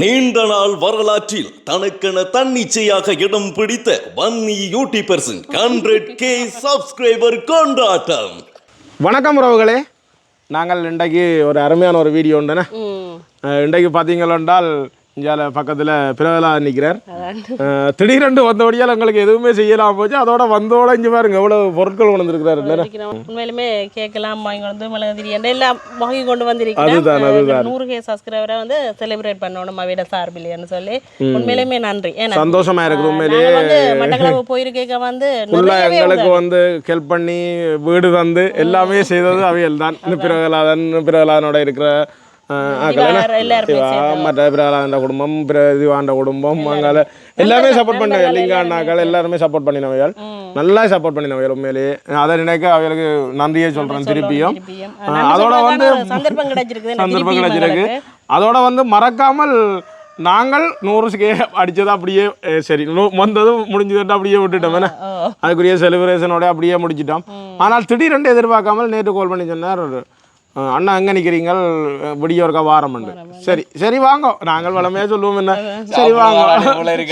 நீண்ட நாள் வரலாற்றில் தனக்கென தன்னிச்சையாக இடம் பிடித்த வன்னி யூடியூபர்ஸின் ஹண்ட்ரட் கே சப்ஸ்கிரைபர் கொண்டாட்டம். வணக்கம் உறவுகளே. நாங்கள் இன்றைக்கு ஒரு அருமையான ஒரு வீடியோ உண்டுண்ணே. இன்றைக்கு பார்த்தீங்கள் இந்தியாவில் பக்கத்தில் பிரபலா நிற்கிறார் திடீரென்று வந்தபடியால் எங்களுக்கு எதுவுமே செய்யலாம் போச்சு. அதோட வந்தோட இங்கே பாருங்க எவ்வளோ பொருட்கள் கொண்டு வந்திருக்கிறாரு. உண்மையிலுமே கேட்கலாம் வாங்கி கொண்டு வந்து மிளகு எல்லாம் வாங்கி கொண்டு அதுதான். நூறு கே சப்ஸ்கிரைபரை வந்து செலிப்ரேட் பண்ணணும் அவிட சார்பில்லைன்னு சொல்லி. உண்மையிலுமே நன்றி. ஏன்னா சந்தோஷமா இருக்குது ஆ, உண்மையிலேயே வந்து மட்டக்களப்பு போயிருக்க வந்து எங்களுக்கு வந்து ஹெல்ப் பண்ணி வீடு தந்து எல்லாமே செய்தது அவியல் தான் பிரகலாதன் பிரகலாதனோட இருக்கிற மற்ற குடும்பம் பிர திவாண்ட குடும்பம் அங்கால எல்லாமே சப்போர்ட் பண்ண லிங்கா அண்ணாக்கள் எல்லாருமே சப்போர்ட் பண்ணினவையால். நல்லா சப்போர்ட் பண்ணினவையால் உண்மையிலேயே அதை நினைக்க அவைகளுக்கு நன்றியே சொல்றேன் திருப்பியும். அதோட வந்து சந்தர்ப்பம் கிடைச்சிருக்கு. அதோட வந்து மறக்காமல் நாங்கள் நூறு கே அடிச்சது அப்படியே சரி வந்ததும் முடிஞ்சதுட்டு அப்படியே விட்டுட்டோம் என்ன? அதுக்குரிய செலிப்ரேஷனோட அப்படியே முடிச்சிட்டோம். ஆனால் திடீரென்று எதிர்பார்க்காமல் நேற்று கால் பண்ணி சொன்னார் அண்ணா எங்கே நிற்கிறீங்கள் விடிய ஒருக்கா வாரம்ண்டு. சரி சரி வாங்க. நாங்கள் வளமையாக சொல்லுவோம் என்ன? சரி வாங்க?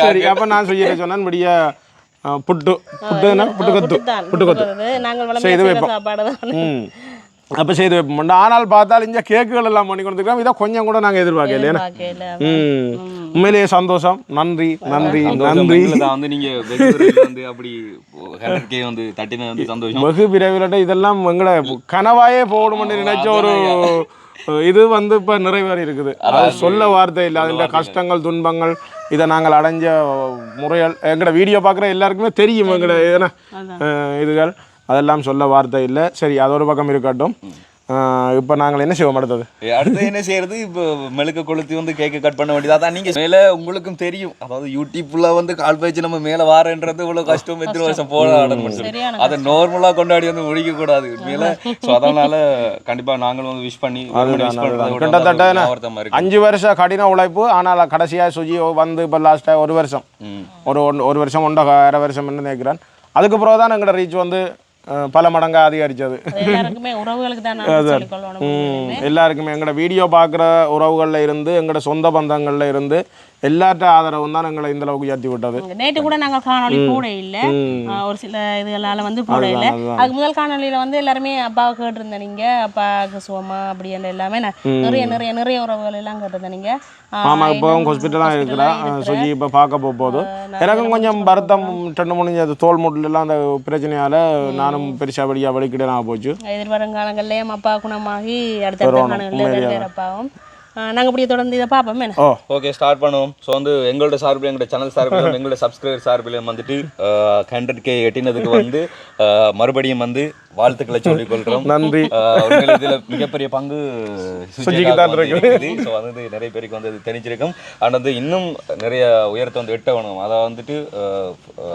சரி அப்போ நான் சொல்லிடுறேன் சொன்னேன் விடிய புட்டு. புட்டு என்ன? புட்டு கொத்து புட்டு கொத்து செய்து வைப்போம். அப்போ செய்து வைப்போம். ஆனால் பார்த்தால் இந்த கேக்குகள் எல்லாம் பண்ணி கொடுத்துருக்கோம் இதை கொஞ்சம் கூட நாங்கள் எதிர்பார்க்கல. ம். உண்மையிலேயே சந்தோஷம். நன்றி நன்றி நன்றி. வந்து நீங்க வெகுதுறையில வந்து அப்படி வந்து தட்டின வந்து சந்தோஷம். வெகு விரைவில் இதெல்லாம் எங்களை கனவாயே போகணும்னு நினைச்ச ஒரு இது வந்து இப்போ நிறைவேறி இருக்குது. அதாவது சொல்ல வார்த்தை இல்லை. அதில் கஷ்டங்கள் துன்பங்கள் இதை நாங்கள் அடைஞ்ச முறைகள். எங்களோட வீடியோ பார்க்குற எல்லாருக்குமே தெரியும் எங்களோட எதனா இதுகள். அதெல்லாம் சொல்ல வார்த்தை இல்லை. சரி அது ஒரு பக்கம் இருக்கட்டும். இப்போ நாங்கள் என்ன செய்வோம் அடுத்தது? அடுத்து என்ன செய்யறது? இப்போ மெழுக்க கொளுத்தி வந்து கேக்க கட் பண்ண வேண்டியது அதான் நீங்க மேல உங்களுக்கும் தெரியும். அதாவது யூடியூப்ல வந்து கால் பேச்சு நம்ம மேல வாரன்றது இவ்வளவு கஷ்டம் எத்தனை வருஷம் ஆடணும் சரியான அதை நார்மலா கொண்டாடி வந்து முடிக்க கூடாது. மேல சோ அதனால கண்டிப்பா நாங்களும் வந்து விஷ் பண்ணி கிட்டத்தட்ட அஞ்சு வருஷம் கடின உழைப்பு ஆனால் கடைசியாக சுஜி வந்து இப்போ லாஸ்ட்டாக ஒரு வருஷம். ஒரு ஒன்- ஒரு வருஷம் ஒன்றரை அரை வருஷம் என்ன நினைக்கிறேன்? அதுக்கு பிறகு தான் எங்களோட ரீச் வந்து பல மடங்காக அதிகரித்தது எல்லாருக்குமே எங்களோட வீடியோ பார்க்குற உறவுகளில் இருந்து எங்களோட சொந்த பந்தங்களில் இருந்து எல்லாற்ற ஆதரவும் தான் எங்களை இந்த அளவுக்கு உயர்த்தி விட்டது. நேற்று கூட நாங்கள் காணொளி போட இல்ல. ஒரு சில இதுகளால வந்து போட இல்ல. அதுக்கு முதல் காணொளியில வந்து எல்லாருமே அப்பாவை கேட்டிருந்தேன் நீங்க. அப்பாவுக்கு சுகமா அப்படி எல்லாமே நான் நிறைய நிறைய நிறைய உறவுகள் எல்லாம் கேட்டிருந்தேன் நீங்க. ஆ, மாமா இப்போ ஹாஸ்பிட்டலாக இருக்கிறா. சுஜி இப்போ பார்க்க போக போகுது. எனக்கும் கொஞ்சம் வருத்தம் ரெண்டு மூணு அது தோல் முட்டிலெல்லாம் அந்த பிரச்சனையால் நானும் பெருசாக படியாக வலிக்கிடலாம் போச்சு எதிர்வரும் காலங்கள்லயும் அப்பா குணமாகி அடுத்தடுத்த காலங்களில் அப்பாவும். ஆ, நாங்க அப்படியே தொடர்ந்து இதை பார்ப்போம். என்ன? ஓகே ஸ்டார்ட் பண்ணுவோம். ஸோ வந்து எங்களோட சார்பில் எங்களோட சேனல் சார்பில் எங்களோட சப்ஸ்கிரைபர் சார்பில் வந்துட்டு ஹண்ட்ரட் கே எட்டினதுக்கு வந்து மறுபடியும் வந்து வாழ்த்துக்களை சொல்லிக் கொள்கிறோம் நன்றி. இதுல மிகப்பரிய பங்கு தான் இருக்கு. ஸோ வந்து நிறைய பேருக்கு வந்து தெரிஞ்சிருக்கும். அண்ட் வந்து இன்னும் நிறைய உயரத்தை வந்து எட்ட வேணும். அதை வந்துட்டு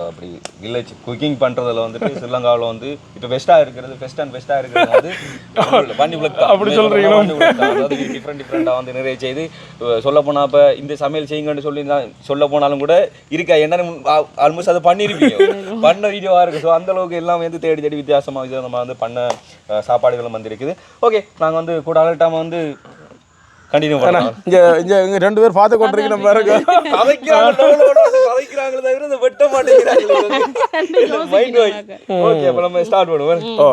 அப்படி வில்லேஜ் குக்கிங் பண்றதுல வந்துட்டு ஸ்ரீலங்காவில் வந்து இப்போ பெஸ்ட்டாக இருக்கிறது பெஸ்ட் அண்ட் பெஸ்ட்டாக இருக்கிறது வந்து உலகம் அப்படி? அதாவது டிஃப்ரெண்ட் டிஃப்ரெண்டாக வந்து நிறைய செய்து சொல்ல போனா இப்போ இந்த சமையல் செய்யுங்கன்னு சொல்லி சொல்ல போனாலும் கூட இருக்கா? என்னன்னு ஆல்மோஸ்ட் அதை பண்ணியிருப்பீங்க பண்ண வீடியோவாக இருக்குது ஸோ அந்த அளவுக்கு எல்லாம் வந்து தேடி தேடி வித்தியாசமாக வித்தியாசமாக வந்து பண்ண சாப்பாடுகளும் வந்து இருக்குது ஓகே நாங்கள் வந்து கூட அலட்டாமல் வந்து கண்டினியூ பண்ணலாம். இங்கே இங்கே இங்கே ரெண்டு பேர் பார்த்து கொண்டிருக்கீங்க நம்ம பாருங்க. கதைக்கிறாங்களே தவிர இதை வெட்ட மாட்டேங்கிறாங்களே மைண்ட் வாய் ஓகே அப்போ நம்ம ஸ்டார்ட் பண்ணுவோம். ஓ.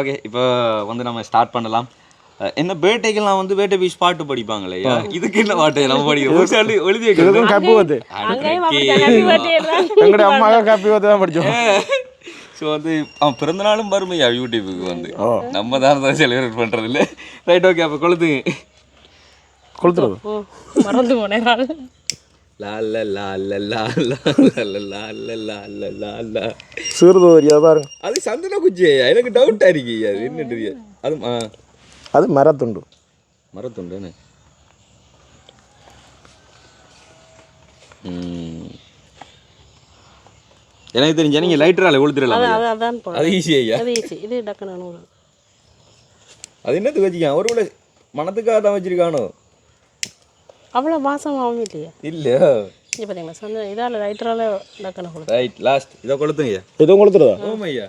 ஓகே இப்போ வந்து நம்ம ஸ்டார்ட் பண்ணலாம். என்ன பேட்டைக்கெல்லாம் வந்து வேட்டை பீஸ் பாட்டு படிப்பாங்களே இதுக்கு என்ன பாட்டு படிக்கிறோம் சொல்லி எழுதி வைக்கிறது கப்பி வந்து. எல்லாம். எங்களுடைய அம்மாவை கப்பி வந்து தான் படித்தோம் ஸோ வந்து அவன் பிறந்தநாளும் வறுமையா யூடியூபுக்கு வந்து. நம்ம தான் தான் செலிப்ரேட் பண்ணுறது இல்லை ரைட் ஓகே அப்போ கொளுத்து கொளுத்துறது. மறந்து போனே போனேன் லால லால லால லால லால லால லால சூர்தோரியா பாருங்க. அது சந்தன குச்சியா எனக்கு டவுட்டாக இருக்கு. அது தெரியாது. அது அது மரத்துண்டு. மரத்துண்டுன்னு ம். எனக்கு தெரிஞ்ச நீங்கள் லைட்டரால் கொளுத்துடலாம் அது- அது- அதான். அது ஈஸி ஐயா? அது easy. இது டக்குனு நூறு. அது என்னத்துக்கு வச்சுக்கான் ஒரு கூட மனத்துக்காக தான் வச்சிருக்கானோ? அவ்வளவு வாசமாகவும் இல்லையா இல்லையா? இங்க பாத்தீங்களா சொந்த இதால லைட்டரால டக்குனு கொடுத்து ரைட் லாஸ்ட் இதை கொளுத்துங்க ஐயா எதுவும் கொளுத்துறதா ஆமாம் ஐயா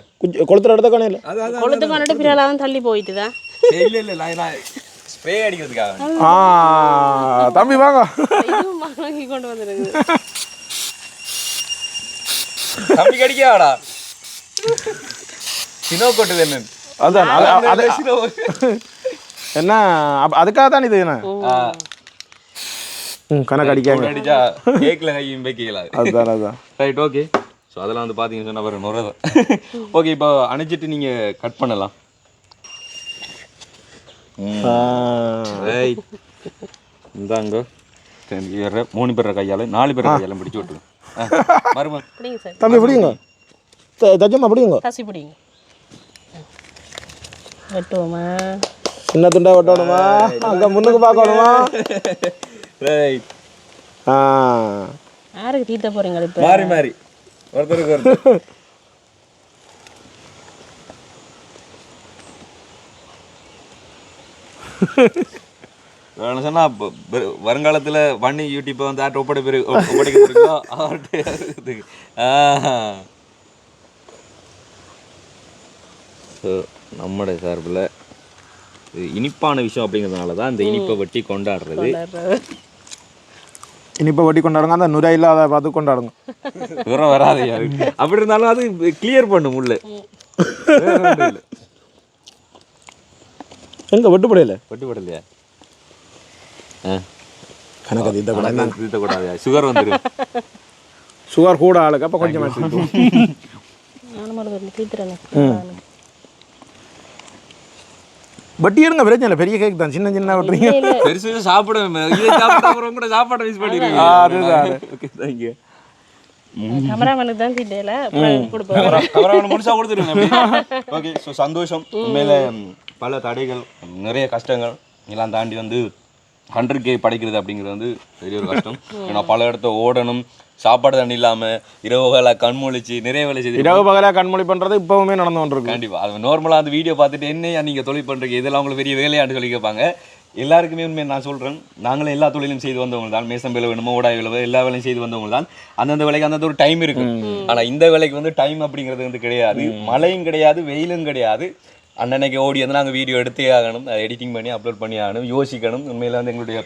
கொளுத்துற இடத்த அது அது கொளுத்து காணட்டு பிறால தான் தள்ளி போயிட்டுதான் இல்லை இல்லை நான் நான் ஸ்ப்ரே அடிக்கிறதுக்காக. ஆ. தம்பி வாங்க. இதுவும் வாங்கி கொண்டு வந்துருக்குது தம்பி கடிக்காடா சினோ கொட்டுது என்ன? அதான் அது- அது என்ன அதுக்காக தான் இது என்ன? ம் கணக்கு அடிக்காங்க. அடிச்சா கேக்ல கையும் வைக்கல அதுதான் அதுதான். ரைட் ஓகே ஸோ அதெல்லாம் வந்து பார்த்தீங்கன்னு சொன்னால் வரும் நுரை ஓகே இப்போ அணைச்சிட்டு நீங்கள் கட் பண்ணலாம். இந்தாங்க. மூணு பேர் கையால் நாலு பேர் கையால் பிடிச்சி விட்டுருங்க தம்பி பிடிங்க. தஜம்மா பிடிங்க. கசி பிடிங்க. வெட்டுவோமா? சின்ன துண்டா வெட்டணுமா? அங்க முன்னுக்கு பார்க்கணுமா? ரைட் ஆ. யாருக்கு தீத்த போறீங்க இப்போ? மாறி மாறி. ஒருத்தருக்கு ஒருத்தர். வேணும் சொன்னா ப- ப- வருங்காலத்துல வன்னி யூடியூப்பை வந்து ஆட்டு ஒப்படை பெரு ஒப்படைக்க ஸோ நம்முடைய சார்பில் இனிப்பான விஷயம் அப்படிங்கிறதுனால தான் இந்த இனிப்பை வெட்டி கொண்டாடுறது. இனிப்ப வட்டி கொண்டாடுங்க அந்த நுரை இல்லாத பார்த்து கொண்டாடுங்க. விவரம் வராது அப்படி இருந்தாலும் அது கிளியர் பண்ணும் உள்ள. எங்க வெட்டுப்படையில? பட்டுப்படலையா கணக்கு தீத்த கூட திருத்தக்கூடாது சுகர் வந்துடும் சுகர் கூட ஆளுக்கு அப்போ கொஞ்சம் வட்டி இருங்க பிரச்சனை இல்லை. பெரிய கேக் தான். சின்ன சின்ன வெட்டுறீங்க பெருசு சாப்பிட. இதை சாப்பிட்ட அப்புறம் கூட சாப்பாடை மிஸ் பண்ணிடுவீங்க. அதுதான். ஓகே தேங்க்யூ கேமராமேனுக்கு தான் கொடுத்துருங்க. ஓகே ஸோ சந்தோஷம். உண்மையில பல தடைகள் நிறைய கஷ்டங்கள் எல்லாம் தாண்டி வந்து ஹண்ட்ரட் கே படைக்கிறது அப்படிங்கிறது வந்து பெரிய ஒரு கஷ்டம். ஏன்னா பல இடத்த ஓடணும் சாப்பாடு தண்ணி இல்லாம இரவு வேலை கண் முழிச்சு நிறைய வேலை செய்து இரவு பகலாக கண்மொழி பண்றது இப்பவுமே நடந்து கொண்டிருக்கு கண்டிப்பா. அது நார்மலா அந்த வீடியோ பார்த்துட்டு என்னையா நீங்க தொழில் பண்றீங்க? இதெல்லாம் உங்களுக்கு பெரிய வேலையாண்டு சொல்லி கேட்பாங்க. எல்லாருக்குமே உண்மை நான் சொல்றேன். நாங்களும் எல்லா தொழிலும் செய்து வந்தவங்க தான். மேசம் வேலை வேணுமோ ஓடாய் வேலை எல்லா வேலையும் செய்து வந்தவங்க தான். அந்தந்த வேலைக்கு அந்தந்த ஒரு டைம் இருக்கு. ஆனா இந்த வேலைக்கு வந்து டைம் அப்படிங்கிறது வந்து கிடையாது. மழையும் கிடையாது வெயிலும் கிடையாது. அன்னன்னைக்கு ஓடி வந்து நாங்கள் வீடியோ எடுத்தே ஆகணும் அதை எடிட்டிங் பண்ணி அப்லோட் பண்ணி ஆகணும் யோசிக்கணும். உண்மையில வந்து எங்களுடைய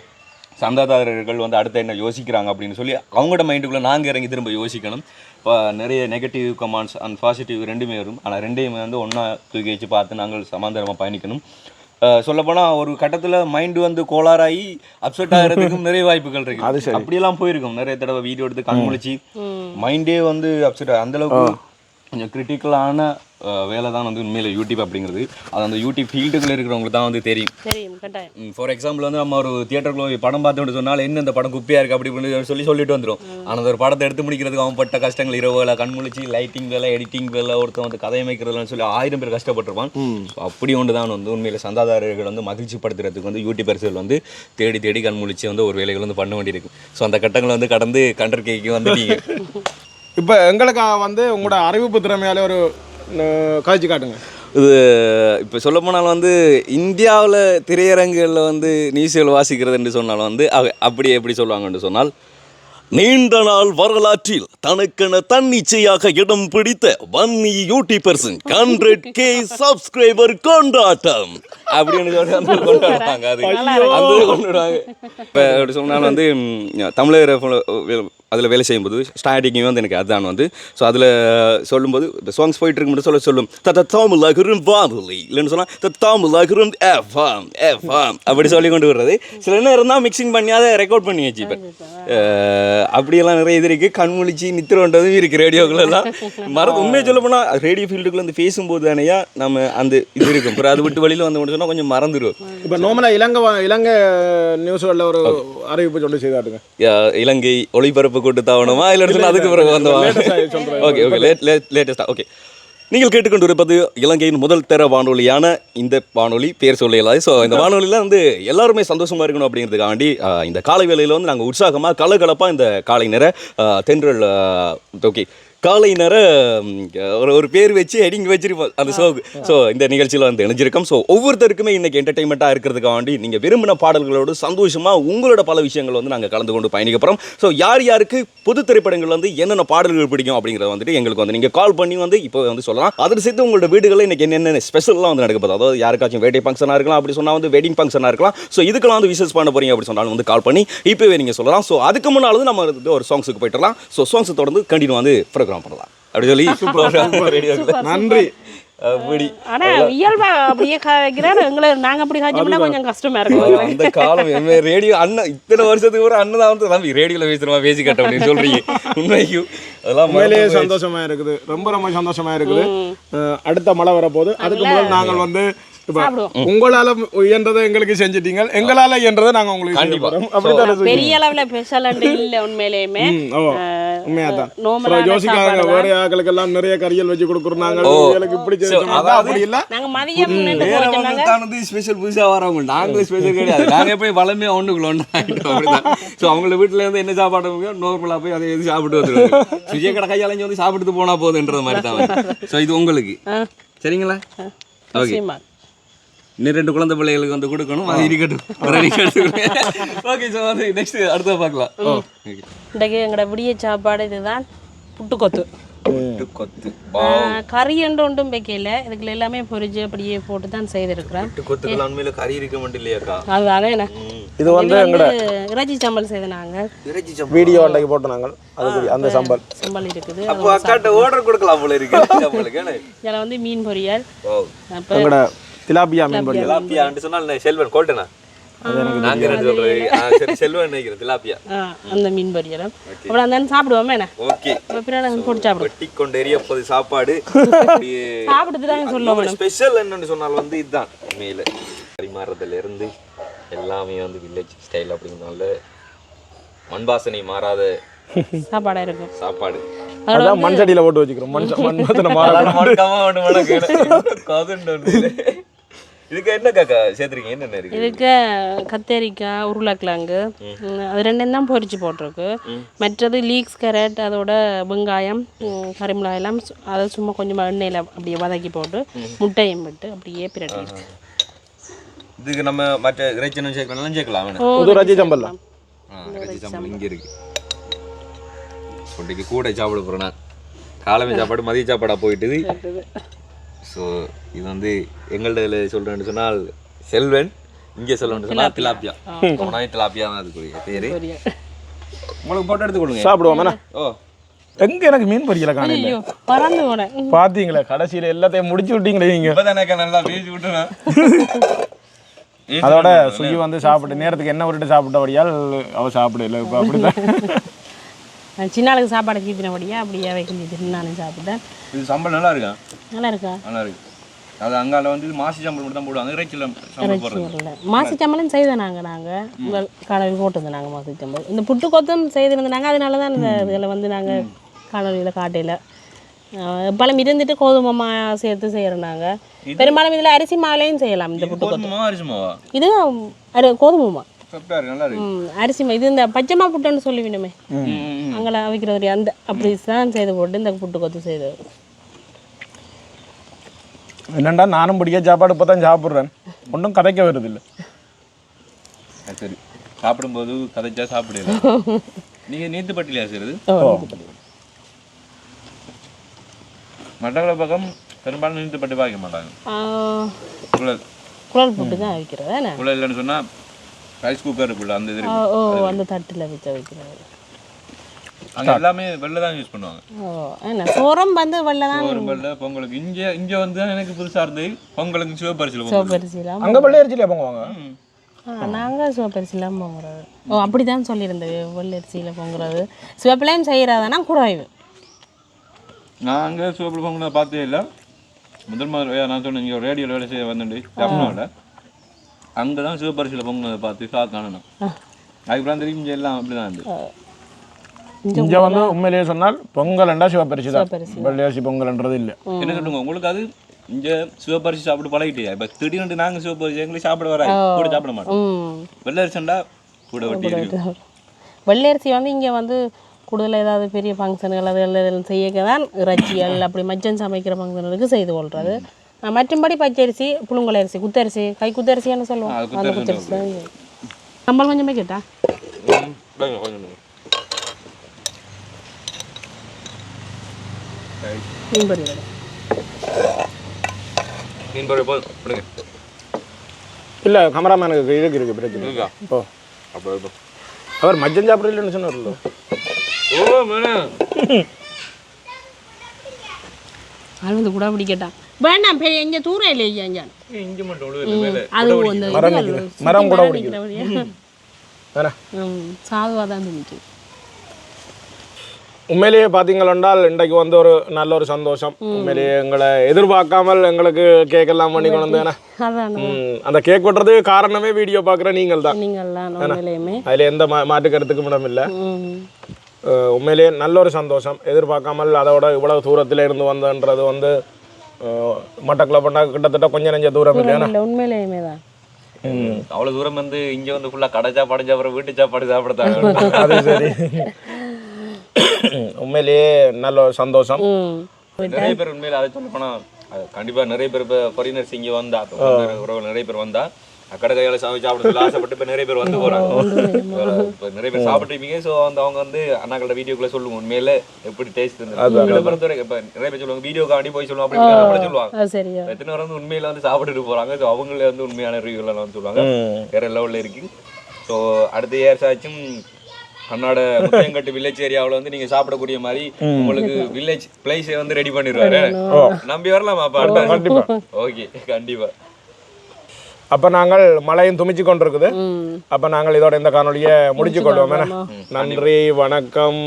சந்தாதாரர்கள் வந்து அடுத்து என்ன யோசிக்கிறாங்க அப்படின்னு சொல்லி அவங்களோட மைண்டுக்குள்ளே நாங்கள் இறங்கி திரும்ப யோசிக்கணும். இப்போ நிறைய நெகட்டிவ் கமெண்ட்ஸ் அண்ட் பாசிட்டிவ் ரெண்டுமே வரும். ஆனால் ரெண்டையுமே வந்து ஒன்றா தூக்கி வச்சு பார்த்து நாங்கள் சமாந்தரமாக பயணிக்கணும். சொல்லப்போனால் ஒரு கட்டத்தில் மைண்டு வந்து கோளாறாகி அப்செட் ஆகிறதுக்கும் நிறைய வாய்ப்புகள் இருக்கு. அப்படியெல்லாம் போயிருக்கும். நிறைய தடவை வீடியோ எடுத்து கண் முழிச்சு மைண்டே வந்து அப்செட் அந்த அளவுக்கு கொஞ்சம் கிரிட்டிக்கலான வேலை தான் வந்து உண்மையில யூடியூப் அப்படிங்கிறது. அது அந்த யூடியூப் ஃபீல்டுக்குள்ள இருக்கிறவங்களுக்கு தான் வந்து தெரியும். தெரியும் கட்டாயம். ஃபார் எக்ஸாம்பிள் வந்து நம்ம ஒரு தியேட்டருக்குள்ள படம் பார்த்தோம்னு சொன்னால் என்ன இந்த படம் குப்பையா இருக்கு? அப்படி இப்படின்னு சொல்லி சொல்லிட்டு வந்துரும். ஆனால் அந்த ஒரு படத்தை எடுத்து முடிக்கிறதுக்கு அவன் பட்ட கஷ்டங்கள் இரவு வேலை கண் முழிச்சு லைட்டிங் வேலை எடிட்டிங் வேலை ஒருத்தன் வந்து கதை அமைக்கிறதுலாம் சொல்லி ஆயிரம் பேர் கஷ்டப்பட்டிருப்பான். அப்படி ஒன்று தான் வந்து உண்மையில சந்தாதாரர்கள் வந்து மகிழ்ச்சி படுத்துறதுக்கு வந்து யூடியூபர்ஸ்கள் வந்து தேடி தேடி கண் முழிச்சு வந்து ஒரு வேலைகள் வந்து பண்ண வேண்டியிருக்கு. ஸோ அந்த கட்டங்களை வந்து கடந்து கண்டர் கேக்கு வந்துட்டீங்க இப்போ எங்களுக்காக வந்து உங்களோட அறிவிப்பு திறமையால ஒரு காட்சி காட்டுங்க. இது இப்போ சொல்ல போனாலும் வந்து இந்தியாவில் திரையரங்குகளில் வந்து நியூஸ்கள் வாசிக்கிறதுன்னு சொன்னாலும் வந்து அவ- அப்படி எப்படி சொல்லுவாங்கன்னு சொன்னால் நீண்ட நாள் வரலாற்றில் தனக்கென தன்னிச்சையாக இடம் பிடித்த வன்னி யூடியூபர்ஸின் ஹண்ட்ரட் கே சப்ஸ்கிரைபர் கொண்டாட்டம். அப்படின்னு சொல்லி அந்த கொண்டாடுவாங்க. அது அந்த கொண்டாடுவாங்க. இப்போ அப்படி சொன்னாலும் வந்து ம், தமிழர் அதில் வேலை செய்யும்போது ஸ்டார்டிங்கே வந்து எனக்கு அதுதான் வந்து. ஸோ அதில் சொல்லும்போது இப்போ சாங்ஸ் போயிட்டு இருக்கும்போது சொல்ல சொல்லும். தத்த தாமுலகரும் வானொலி இல்லைன்னு சொன்னா தத்த தாமுலகரும் எஃப்எம் எஃப்எம் அப்படி சொல்லி கொண்டு வர்றது. சில நேரம் தான் மிக்சிங் பண்ணி அதை ரெக்கார்ட் பண்ணி வச்சுப்பேன். அப்படியெல்லாம் நிறைய இது இருக்குது கண் முழிச்சு நித்திரன்றதும் இருக்குது ரேடியோக்குள்ளெல்லாம் மறந்து உண்மையை சொல்ல போனால் ரேடியோ ஃபீல்டுக்குள்ள வந்து பேசும்போது தானேயா நம்ம அந்த இது இருக்கும். அப்புறம் அது விட்டு வெளியில் வந்து சொன்னால் கொஞ்சம் மறந்துடும் இப்போ நார்மலாக இலங்கை இலங்கை நியூஸ்களில் ஒரு அறிவிப்பு சொல்லி செய்து காட்டுங்க யா- இலங்கை ஒளிபரப்பு கூட்டு தாவணுமா? இல்லை அதுக்கு பிறகு வந்தவா ஓகே ஓகே லேட்டஸ்டா ஓகே நீங்கள் கேட்டுக்கொண்டிருப்பது இலங்கையின் முதல் தர வானொலியான இந்த வானொலி பேர் சொல்ல இயலாது. ஸோ இந்த வானொலியில் வந்து எல்லாருமே சந்தோஷமா இருக்கணும் அப்படிங்கிறதுக்காண்டி இந்த காலை வேளையில் வந்து நாங்கள் உற்சாகமாக கலகலப்பாக இந்த காலை நேர தென்றல் ஓகே காலை நேர ஒரு ஒரு பேர் வச்சு ஹெடிங் வச்சிருப்போம். அந்த ஷோக்கு ஸோ இந்த நிகழ்ச்சியில் வந்து இணைஞ்சிருக்கோம். ஸோ ஒவ்வொருத்தருக்குமே இன்னைக்கு என்டர்டைன்மெண்ட்டாக இருக்கிறதுக்காக வேண்டி நீங்கள் விரும்பின பாடல்களோடு சந்தோஷமாக உங்களோட பல விஷயங்கள் வந்து நாங்கள் கலந்து கொண்டு பயணிக்க போகிறோம் ஸோ யார் யாருக்கு பொது திரைப்படங்கள் வந்து என்னென்ன பாடல்கள் பிடிக்கும் அப்படிங்கிறத வந்துட்டு எங்களுக்கு வந்து நீங்கள் கால் பண்ணி வந்து இப்போ வந்து சொல்லலாம். அதில் சேர்த்து உங்களோட வீடுகளில் இன்னைக்கு என்னென்ன ஸ்பெஷல்லாம் வந்து நடக்க போகுது? அதாவது யாருக்காச்சும் வேட்டை ஃபங்க்ஷனாக இருக்கலாம் அப்படி சொன்னால் வந்து வெட்டிங் ஃபங்க்ஷனாக இருக்கலாம். ஸோ இதுக்கெல்லாம் வந்து விசேஷ் பண்ண போறீங்க அப்படி சொன்னாலும் வந்து கால் பண்ணி இப்போவே நீங்கள் சொல்லலாம். ஸோ அதுக்கு முன்னால் நம்ம ஒரு சாங்ஸுக்கு போயிட்டுலாம் ஸோ சாங்ஸ் தொடர்ந்து கண்டினியூ வந்து ப்ரோக்ராம் பண்ணலாம். அப்படி சொல்லி சூப்பர். நன்றி. அப்படி. ஆனா இயல்பா அப்படியே காய்க்கிறாரு எங்களை நாங்க அப்படி காய்ச்சோம்னா கொஞ்சம் கஷ்டமா இருக்கும். அந்த காலம் என்ன ரேடியோ அண்ணன் இத்தனை வருஷத்துக்கு ஒரு அண்ணன் தான் வந்து தம்பி ரேடியோல பேசுறமா பேசி கட்ட அப்படின்னு சொல்றீங்க. உண்மைக்கும் அதெல்லாம் உண்மையிலேயே சந்தோஷமா இருக்குது. ரொம்ப ரொம்ப சந்தோஷமா இருக்குது. அடுத்த மழை வரப்போகுது. அதுக்கு முதல் நாங்கள் வந்து உங்களால இயன்றதை எங்களுக்கு செஞ்சிட்டீங்க. எங்களால இயன்றதை நாங்க உங்களுக்கு பெரிய அளவுல ஸ்பெஷல் இல்ல உண்மையிலேயுமே. ம், ஓ உண்மையாதான். யோசிக்காங்க வேற ஆக்களுக்கு எல்லாம் நிறைய கறியல் வச்சு எனக்கு இப்படி அப்படி இல்ல. நாங்க மதியம் நின்று வேற போச்சோம்னாங்க வந்து தான் வந்து ஸ்பெஷல் புதுசா வரவங்க. நாங்களும் ஸ்பெஷல் கிடையாது. நாங்க போய் வளமே ஆகிட்டோம் அப்படிதான். ஸோ அவங்கள வீட்டுல இருந்து என்ன சாப்பாடு நார்மலா போய் அதை எது சாப்பிட்டு வந்துருவாங்க சுஜய கடை கையாளஞ்சு வந்து சாப்பிட்டு போனா போதுன்ற மாதிரி தான் ஸோ இது உங்களுக்கு. சரிங்களா? ஓகே. இன்னும் ரெண்டு குழந்தை பிள்ளைகளுக்கு வந்து கொடுக்கணும். அது இருக்கட்டும். ஓகே ஸோ வந்து நெக்ஸ்ட் அடுத்த பார்க்கலாம். Okay. இன்றைக்கு எங்களோட விடிய சாப்பாடு இதுதான். புட்டுக்கொத்து. புட்டு கொத்து. கறி ஒன்று ஒன்றும் வைக்கல. இதுக்குள்ள எல்லாமே பொரிச்சு அப்படியே போட்டு தான் செய்திருக்கிறேன் புட்டு கொத்துக்கெல்லாம் உண்மையில கறி இருக்க மாட்டேன் இல்லையாக்கா அதுதானே என்ன. இது வந்து எங்கட இறைச்சி சம்பல் செய்த நாங்கள் இறைச்சி வீடியோ அன்றைக்கு போட்டோம் நாங்கள் அதுக்கு அந்த சம்பல். சம்பல் இருக்குது. அப்போ அக்காட்ட ஆர்டர் கொடுக்கலாம் போல இருக்கு? இதில் வந்து மீன் பொரியல். எங்கட திலாபியா மீன் பொரியல். திலாப்பியான்னு சொன்னால் செல்வன் கோல்டனா? நாங்க ரெண்டு சொல்றது ஆ, சரி செல்வன் நினைக்கிறேன் திலாப்பியா அந்த மீன் பொரியலும் அப்புறம் அந்த சாப்பிடுவோமே என்ன? ஓகே. அப்புறம் பின்னாடி போட்டு சாப்பிடுவோம். வெட்டி கொண்டு எரிய போது சாப்பாடு சாப்பிட்டு தான் சொல்ல வேணும் ஸ்பெஷல் என்னன்னு சொன்னால் வந்து இதுதான் உண்மையில. பரிமாறுறதுல இருந்து எல்லாமே வந்து வில்லேஜ் ஸ்டைல் அப்படிங்கிறதுனால மண் வாசனை மாறாத இருக்கும். சாப்பாடு. அதான் மண் சட்டியில போட்டு வச்சுக்கிறோம். மண் மண் வாசனை மாற இதுக்கு என்ன காக்கா சேர்த்துருக்கீங்க? என்னென்ன இருக்கு? இதுக்கு கத்தரிக்காய் உருளைக்கிழங்கு அது ரெண்டும் தான் பொரிச்சு போட்டிருக்கு. மற்றது லீக்ஸ் கேரட் அதோட வெங்காயம் ம், கறிமிளகாய் எல்லாம் சு- அதை சும்மா கொஞ்சமாக எண்ணெயில் அப்படியே வதக்கி போட்டு முட்டையும் விட்டு அப்படியே பிரட்டி இதுக்கு நம்ம மற்ற இறைச்சனும் சேர்க்கலாம் சேர்க்கலாம் வேணும் புது ரஜி சம்பல். இங்கே இருக்கு. சொல்லிக்கு கூட சாப்பிட போகிறேன் காலமே சாப்பாடு மதிய சாப்பாடாக போயிட்டுது. ஸோ இது வந்து எங்கள்ட்ட சொல்கிறேன்னு சொன்னால் செல்வன் இங்கே சொல்லணும்னு சொன்னால் திலாப்பியா. போனால் திலாப்பியா தான் அதுக்குரிய பேர் உங்களுக்கு போட்டோ எடுத்து கொடுங்க. சாப்பிடுவோம் என்ன ஓ. எங்க எனக்கு மீன் பொரியல காணல ஐயோ பறந்து போனேன். பாத்தீங்களா கடைசியில எல்லாத்தையும் முடிச்சு விட்டீங்களே நீங்க? இப்போ தானே நல்லா பேசி விட்டுனா. அதோட சுகி வந்து சாப்பிட்டு நேரத்துக்கு என்ன விட்டுட்டு சாப்பிட்டபடியால் அவ சாப்பிடல இப்ப அப்படிதான் சின்ன ஆளுக்கு சாப்பாடு கீப்பினபடியா அப்படியே வைக்க நானும் சாப்பிட்டேன் இது சம்பளம் நல்லா இருக்கா? நல்லா இருக்கா? நல்லா இருக்கு. அது அங்கால வந்து மாசி சம்பளம் மட்டும் தான் போடுவாங்க இறைச்சியில் சம்பளம் போடுறது. இல்லை. மாசிச்சம்பளம் செய்தோம் நாங்கள் நாங்கள் உங்கள் காணொலி போட்டிருந்தோம் நாங்கள் மாசிச்சம்பளம் இந்த புட்டு கொத்தம் செய்திருந்தாங்க அதனால தான் இந்த இதில் வந்து நாங்கள் காணொலியில் காட்டையில் பழம் இருந்துட்டு கோதுமை மா சேர்த்து செய்கிறோம் நாங்கள் பெரும்பாலும் இதில் அரிசி மாலையும் செய்யலாம் இந்த புட்டு அரிசிமாவா இது அரி கோதுமை மா அரிசி இது இந்த பச்சைமா புட்டுன்னு சொல்லுவினுமே அங்கே அவிக்கிறது அந்த அப்படி தான் செய்து போட்டு இந்த புட்டு கொத்து செய்தது என்னண்டா நானும் பிடிக்க சாப்பாடு இப்போ தான் சாப்பிட்றேன். ஒன்றும் கதைக்க வருது இல்லை சரி. சாப்பிடும்போது கதைச்சா சாப்பிடல நீங்க நேத்து பட்டிலையா செய்யறது மட்டக்கள பக்கம் பெரும்பாலும் நீத்து பட்டி பாய்க்க மாட்டாங்க. குழல். குழல் புட்டு தான் அவிக்கிறது என்ன குழல் இல்லைன்னு சொன்னா ரைஸ் குக்கர் இருக்குல்ல அந்த இது ஓ அந்த தட்டில் வச்சு அவிக்கிறது அங்க எல்லாமே வெள்ளை தான் யூஸ் பண்ணுவாங்க. ஓ என்ன? சோரம் வந்து வெள்ளை தான் ஒரு வெள்ளை பொங்கலுக்கு. இங்க இங்க வந்து எனக்கு புதுசா இருந்தது. பொங்கலுக்கு சிவப்பரிசியில் பொங்கல். சிவப்பரிசிலாம் அங்கே வெள்ளையரிச்சிலே பொங்குவாங்க? நாங்கள் சிவப்பரிசிலாம் பொங்குறது. ஓ அப்படி தான் சொல்லியிருந்தது வெள்ளரிசியில் பொங்குறது. சிவப்பிள்ளையும் செய்கிறதானா குறைவு நான் அங்கே சிவப்பு பொங்கலை பார்த்தே இல்லை. முதல் முதல் நான் சொன்னேன் இங்கே ரேடியோவில் வேலை செய்ய வந்துட்டு தமிழ்நாடு அங்கே தான் சிவப்பரிசியில் பொங்கலை பார்த்து ஷாக் ஆனேன் அதுக்கப்புறம் தெரியும் இங்கே எல்லாம் அப்படி தான் இருந்து இங்கே வந்து உண்மையிலேயே சொன்னால் பொங்கல்ண்டா சிவப்பரிசி தான். வெள்ளையரிசி பொங்கல்ன்றது இல்லை. என்ன சொல்லுங்க உங்களுக்கு அது இங்கே சிவப்பரிசி சாப்பிட்டு பழகிட்டியா இப்போ திடீர்னு நாங்கள் சிவப்பரிசி எங்களுக்கு சாப்பிட வர கூட சாப்பிட மாட்டோம். வெள்ளரிசண்டா கூட வட்டி இருக்கு. வெள்ளரிசி வந்து இங்கே வந்து கூடுதல் ஏதாவது பெரிய ஃபங்க்ஷன்கள் அது எல்லாம் செய்ய தான் இறைச்சிகள் அப்படி மச்சன் சமைக்கிற ஃபங்க்ஷனுக்கு செய்து கொள்றது. மற்றும்படி பச்சரிசி புழுங்கல் அரிசி குத்தரிசி கை குத்தரிசின்னு சொல்லுவோம். அந்த குத்தரிசி. சம்பளம் கொஞ்சமே கேட்டா? மீன் பொரியல் மீன் பொரியல் போதும் இல்ல கமராமேனுக்கு இதுக்கு பிரச்சனை? ஓ அப்போ அவர் மஜ்ஜன் சாப்பிடலன்னு சொன்னார்ல. ஓ மேடம் ஆள் வந்து கூட அப்படி கேட்டான் வேண்டாம் பெரிய இங்கே தூரம் இல்லையா இங்கே? இங்கே மட்டும் மேலே. அது அந்த மரம் கூட. நிக்கிறபடியா? வேற தான் இருந்துச்சு. உண்மையிலேயே பார்த்தீங்களென்றால் இன்றைக்கு வந்து ஒரு நல்ல ஒரு சந்தோஷம். உண்மையிலேயே எங்களை எதிர்பார்க்காமல் எங்களுக்கு கேக் எல்லாம் பண்ணி கொண்டு அந்த கேக் வெட்டுறதுக்கு காரணமே வீடியோ பார்க்குற நீங்கள் தான் அதில் எந்த மா மாற்று கருத்துக்கும் இடம் இல்லை. உண்மையிலேயே நல்ல ஒரு சந்தோஷம். எதிர்பார்க்காமல் அதோட இவ்வளவு தூரத்தில் இருந்து வந்தன்றது வந்து அஹ் மட்டக்களப்புனா கிட்டத்தட்ட கொஞ்சம் நெஞ்ச தூரம் இல்லையா? உண்மையிலேயுமே தான். அவ்வளோ தூரம் வந்து இங்கே வந்து ஃபுல்லாக கடை சாப்பாடு சாப்பிட்ற வீட்டு சாப்பாடு சாப்பிடத்தாங்க அது சரி. உண்மையிலேயே நல்ல ஒரு சந்தோஷம். நிறைய பேர் உண்மையில அதை சொல்ல போனா அது கண்டிப்பா நிறைய பேர் இப்போ ஃபாரினர்ஸ் இங்க வந்தா உறவு- நிறைய பேர் வந்தா அக்கடை கையால சாமி சாப்பிட சொல்லி ஆசைப்பட்டு இப்போ நிறைய பேர் வந்து போறாங்க. இப்போ நிறைய பேர் சாப்பிட்டுருப்பீங்க. ஸோ அந்த அவங்க வந்து அண்ணாக்களோட வீடியோக்குள்ள சொல்லுவோம். உண்மையில எப்படி டேஸ்ட் இருந்தது. பொறுத்தவரை இப்போ நிறைய பேர் சொல்லுவாங்க வீடியோ காண்டி போய் சொல்லுவோம் அப்படி இப்படி அப்படி சொல்லுவாங்க. எத்தனை வந்து உண்மையில வந்து சாப்பிட்டுட்டு போறாங்க. ஸோ அவங்களே வந்து உண்மையான ரிவ்யூலாம் வந்து சொல்லுவாங்க. வேற லெவல்ல இருக்கு. ஸோ அடுத்த இயர்ஸ் ஆச்சும் அண்ணாட முத்தையங்கட்டு வில்லேஜ் ஏரியாவுல வந்து நீங்க சாப்பிடக்கூடிய மாதிரி உங்களுக்கு வில்லேஜ் பிளேஸை வந்து ரெடி பண்ணிடுவாரு. நம்பி வரலாமா? அப்ப கண்டிப்பா. ஓகே கண்டிப்பா. அப்போ நாங்கள் மழையும் துமிச்சு கொண்டிருக்குது. ம். அப்போ நாங்கள் இதோட இந்த காணொலியை முடிச்சு கொள்வோம் நன்றி வணக்கம்.